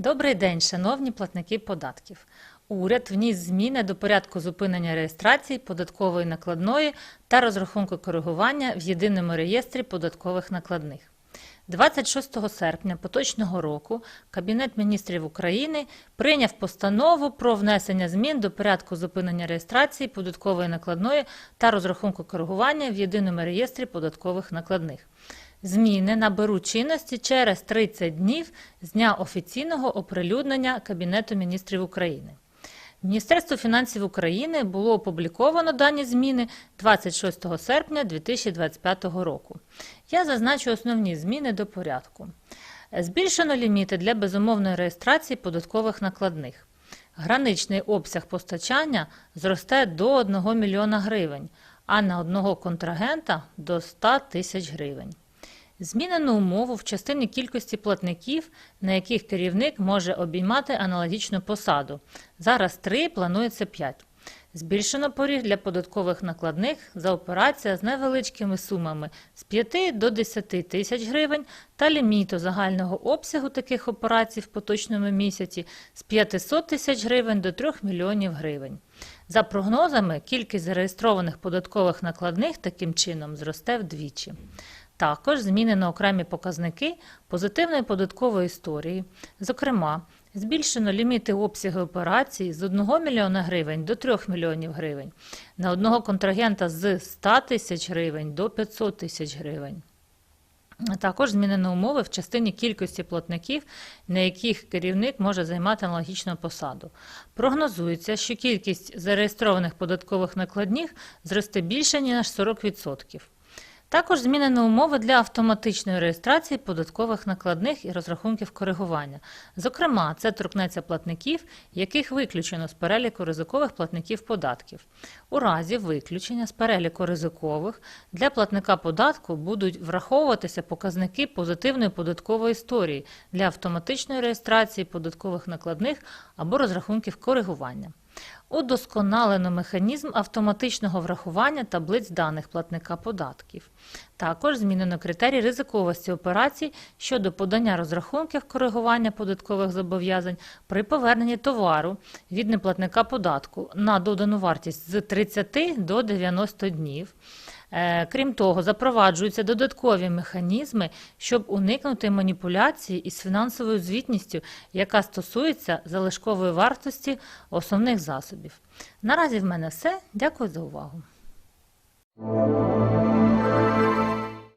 Добрий день, шановні платники податків. Уряд вніс зміни до порядку зупинення реєстрації податкової накладної та розрахунку коригування в єдиному реєстрі податкових накладних. 26 серпня поточного року Кабінет міністрів України прийняв постанову про внесення змін до порядку зупинення реєстрації податкової накладної та розрахунку коригування в єдиному реєстрі податкових накладних. Зміни наберуть чинності через 30 днів з дня офіційного оприлюднення Кабінету міністрів України. Міністерство фінансів України було опубліковано дані зміни 26 серпня 2025 року. Я зазначу основні зміни до порядку. Збільшено ліміти для безумовної реєстрації податкових накладних. Граничний обсяг постачання зросте до 1 мільйона гривень, а на одного контрагента до 100 тисяч гривень. Змінено умову в частині кількості платників, на яких керівник може обіймати аналогічну посаду. Зараз 3, планується 5. Збільшено поріг для податкових накладних за операція з невеличкими сумами з 5 до 10 тисяч гривень та ліміту загального обсягу таких операцій в поточному місяці з 500 тисяч гривень до 3 мільйонів гривень. За прогнозами, кількість зареєстрованих податкових накладних таким чином зросте вдвічі. Також змінено окремі показники позитивної податкової історії. Зокрема, збільшено ліміти обсягу операцій з 1 мільйона гривень до 3 мільйонів гривень, на одного контрагента з 100 тисяч гривень до 500 тисяч гривень. Також змінено умови в частині кількості платників, на яких керівник може займати аналогічну посаду. Прогнозується, що кількість зареєстрованих податкових накладних зросте більше ніж 40%. Також змінено умови для автоматичної реєстрації податкових накладних і розрахунків коригування. Зокрема, це торкнеться платників, яких виключено з переліку ризикових платників податків. У разі виключення з переліку ризикових для платника податку будуть враховуватися показники позитивної податкової історії для автоматичної реєстрації податкових накладних або розрахунків коригування. Удосконалено механізм автоматичного врахування таблиць даних платника податків. Також змінено критерії ризиковості операцій щодо подання розрахунків коригування податкових зобов'язань при поверненні товару від неплатника податку на додану вартість з 30 до 90 днів. Е, Крім того, запроваджуються додаткові механізми, щоб уникнути маніпуляції із фінансовою звітністю, яка стосується залишкової вартості основних засобів. Наразі в мене все. Дякую за увагу.